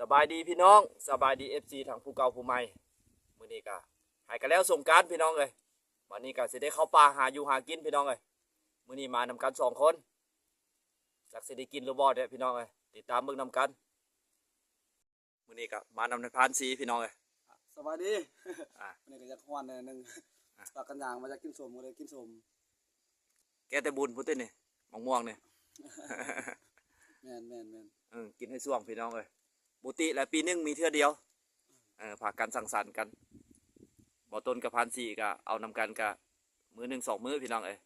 สบายดีพี่น้องสบายดีเอฟซีทางผู้เก่าผู้ใหม่มื้อนี้ก็หายกันแล้วสงกรารพี่น้องเลยวันนี้ก็สิได้เข้าป่าหาอยู่หากินพี่น้องเลยมื้อนี้มานำกันสองคนจักสิได้กินหรือบ่เด้อพี่น้องเลยติดตามเบิ่งนำกันมื้อนี้ก็มานำในพานสีพี่น้องเลยสวัสดีอะวันนี้ก็จะควันหน่อยหนึงอะปากกันยางมาจากกินสมก็เลยกินสมแกแต่บุญพุทธินี่มะม่วงนี่แม่นแม่นแม่นเออกินให้ส่วงพี่น้องเลย บุติและปีหนึงมีเทื่อเดียวเออพากันสั่งสรรค์กันบ่ต้นกับพันสี่ก็เอานำกันกะมือหนึ่งสองมือพี่น้องเอ้ย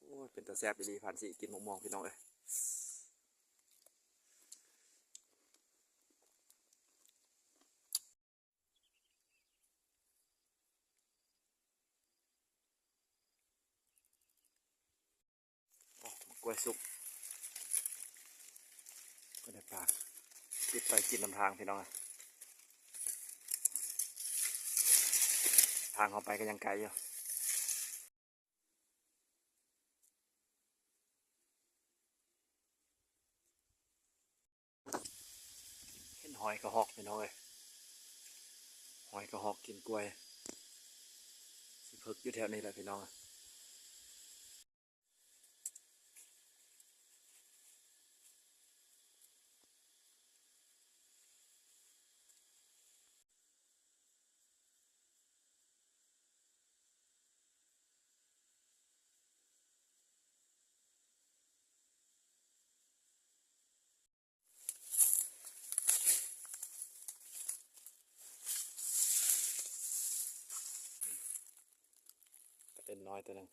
โอ้ยเป็นตะแซบอีหลีพันสี่กินมะม่วงพี่น้องเอ้ยโอ้มะก ล้วยสุก ก็ได้ปลาติดไปกินลำทางพี่น้องทางเข้าไปก็ยังไกลอยู่เห็นหอยกระหอกพี่น้องเอ้ยหอยกระหอกกินกล้วยสิพึกอยู่แถวนี้แหละพี่น้อง อะกระเด็นน้อยตัวหนึง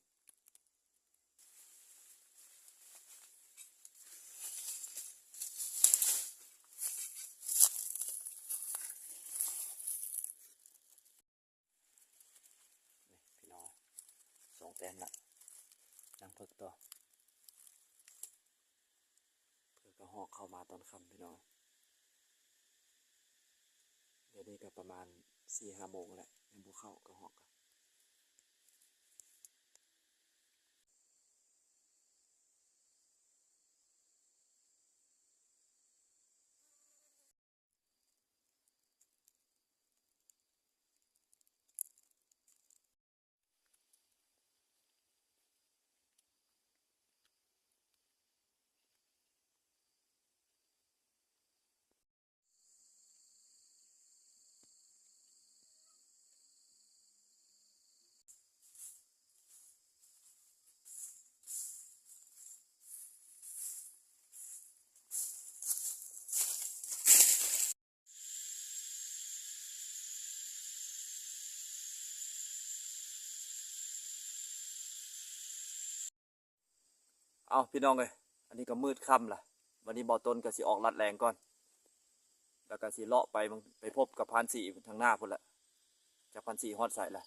พี่น้องสองแต้มละยังเพิกตัวเพื่อกระหอกเข้ามาตอนค่ำพี่น้องเดี๋ยวนี้ก็ประมาณสี่ห้าโมงแหละยังบุเข้ากระหอกอะ เอาพี่น้องเลยอันนี้ก็มืดค่ำละวันนี้บ่อต้นก็สิออกลัดแรงก่อน แล้วก็สิเลาะไปมึงไปพบกับพันสี่ทางหน้าพุ่นละจากพันสี่ฮอดใส่ละ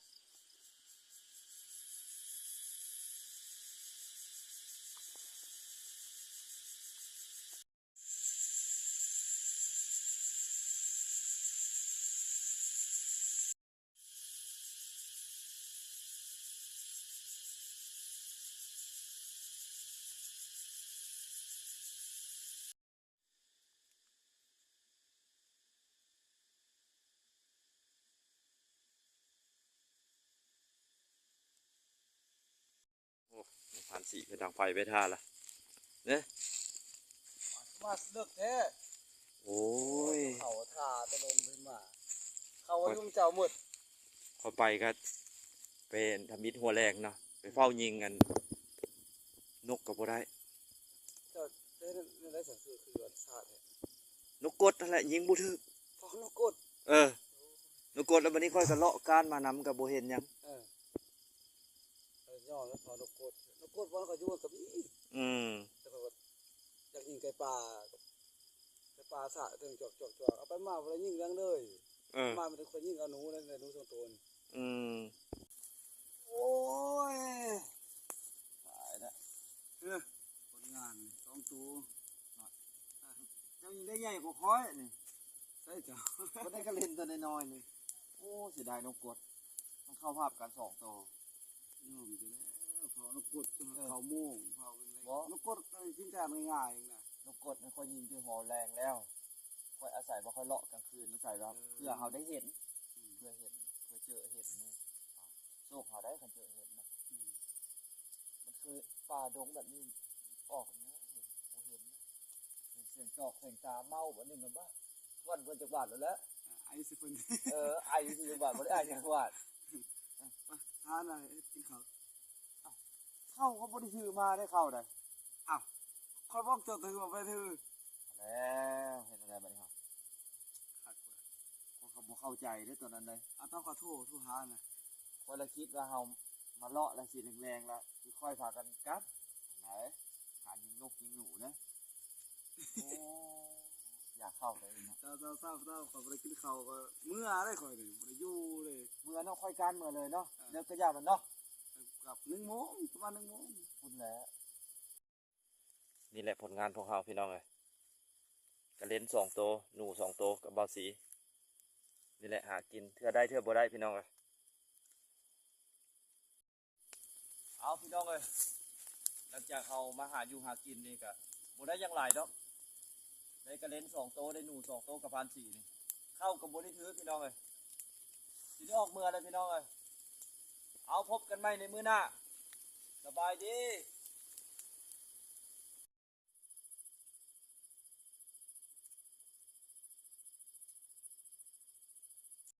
อ้พันสี่ไปดังไฟไปท่าละเนี่ยมาเลิกแท้โอ้ยเขาท่าตะลงขึ้นมา เขาว่ายุ่งเจ้าหมดพอไปก็เป็นทำมิดหัวแรงเนาะไปเฝ้ายิงกัน นกก็บ่ได้เจ้าได้ได้ได้สังเกตคือวันชาติเนี่ยนกกดนั่นแหละยิงบ่ถึกพอนกกด เออนกกดแล้ววันนี้ค่อยก็เลาะการมานำกับบ่เห็นหยังเออเออย่อแล้วพอนก กดนกกดวันก็อยู่กับอีอืมแต่ก็อยากยิงไก่ป่าไก่ป่าสะถึงจอกจอกจอกเอาไปมาบ่ได้ยิงเรื่องเลยเออมามันคนยิงเอาหนูนั่นแหละหนูสองตัวนี่อืมโอ้ยตายแล้วเออผลงานนี่สองตัวหน่อยอะเจ้ายิงได้ใหญ่กว่าค้อยนี่ใช่จ้ะก็ได้ก็เล่นตัวน้อยๆนี่โอ้เสียดายนกกดต้องเข้าภาพกันสองตัวยอมจะแล้วเผานกกดเขาโม่งเผาเป็นอะไรบ่งานง่ายๆเองนะลูกกดมันค่อยยิงที่หอแรงแล้วค่อยอาศัยว่าค่อยเลาะกลางคืนอาศัยว่าอืมเพื่อเขาได้เห็น อืมเพื่อเห็นเพื่อเจอเห็นนี่อ้าวโชคเขาได้คันเจอเห็นนะอืมมันคือป่าดงแบบนี้ออกนะเห็นบ่เห็นนะเห็นเสียงจอกเสียงตาเมาบ่นึงกันบ้าวันเพิ่นจักบาทแล้วแหละอ่าไอ้สิเพิ่น เออไอที่จักบาทบ่ได้ไอจักบาทมาทานอะไรกินข้าว เข้าเขาบ่ได้ซื้อมาได้เข้าได้อ้าวคอยบอกเจ้าถือว่าไปถือแล้วเห็นอะไรบัดนี้ครับขัดกว่าเขาเขาบ่เข้าใจเด้อตอนนั้นเลยอะต้องขอโทษทุกหานะคนละคิดว่าเฮามาเลาะแล้วสิแรงๆแล้วสิค่อยพากันกลับไหนหายิงนกยิงหนูนะโอ้อยากเข้าไปเนาะเจ้าเจ้าเจ้าเจ้าขอไปกินข้าวก็เมื่อได้คอยเลยบ่ได้อยู่เลยเมื่อเนาะค่อยกันเมื่อเลยเนาะอ่าแล้วก็ย่ามันเนาะ กลับหนึ่งโมงประมาณหนึ่งโมงคุณแหละนี่แหละผลงานของเราพี่น้องเลยกระเล่นสองโตวหนูสองโตวกับบาสี นี่แหละหากินเทื่อได้เทื่อบ่ได้พี่น้องเลยเอาพี่น้องเลยหลังจากเขามาหาอยู่หากินนี่ก็บ่ได้หยังหลายดอกได้กระเล่นสองโตวได้หนูสองโตวกับพานสี่นี่เข้ากับบ่ได้ถือพี่น้องเลยสิได้ออกเมื่อเลยพี่น้องเลย เอาพบกันใหม่ในมื้อหน้า สบายดี